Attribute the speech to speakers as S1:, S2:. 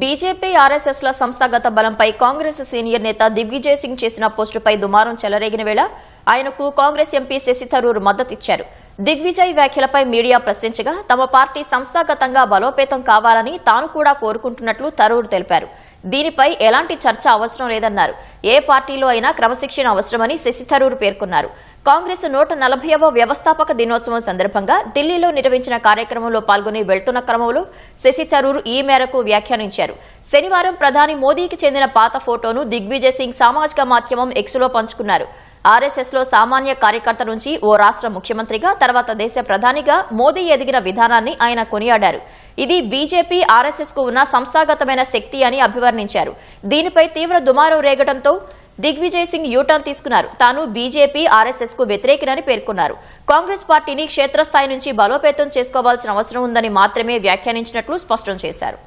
S1: BJP RSS ల సంస్థాగత బలంపై Congress senior నేత దిగ్విజయ్ సింగ్ చేసిన పోస్టుపై దుమారం చెలరేగిన వేళ ఆయనకు కాంగ్రెస్ ఎంపీ శశి థరూర్ మద్దతిచ్చారు. దిగ్విజయ్ వ్యాఖ్యలపై మీడియా ప్రశ్నించగా తమ పార్టీ సంస్థాగతంగా బలోపేతం కావాలని తాను కూడా కోరుకుంటున్నట్లు తరూర్ తెలిపారు. దీనిపై ఎలాంటి చర్చ అవసరం లేదన్నారు. ఏ పార్టీలో అయినా క్రమశిక్షణ అవసరమని శశి థరూర్ పేర్కొన్నారు. కాంగ్రెస్ నూట నలభైవ వ్యవస్థాపక దినోత్సవం సందర్భంగా ఢిల్లీలో నిర్వహించిన కార్యక్రమంలో పాల్గొని వెళ్తున్న క్రమంలో శశి థరూర్ ఈ మేరకు వ్యాఖ్యానించారు. శనివారం ప్రధాని మోదీకి చెందిన పాత ఫోటోను దిగ్విజయ్ సింగ్ సామాజిక మాధ్యమం ఎక్స్లో పంచుకున్నారు. ఆర్ఎస్ఎస్లో సామాన్య కార్యకర్త నుంచి ఓ రాష్ట్ర ముఖ్యమంత్రిగా తర్వాత దేశ ప్రధానిగా మోదీ ఎదిగిన విధానాన్ని ఆయన కొనియాడారు. ఇది బీజేపీ ఆర్ఎస్ఎస్కు ఉన్న సంస్థాగతమైన శక్తి అని అభివర్ణించారు. దీనిపై తీవ్ర దుమారం రేగడంతో దిగ్విజయ్ సింగ్ యూటర్న్ తీసుకున్నారు. తాను బీజేపీ ఆర్ఎస్ఎస్కు వ్యతిరేకినని పేర్కొన్నారు. కాంగ్రెస్ పార్టీని క్షేత్రస్థాయి నుంచి బలోపేతం చేసుకోవాల్సిన అవసరం ఉందని మాత్రమే వ్యాఖ్యానించినట్లు స్పష్టం చేశారు.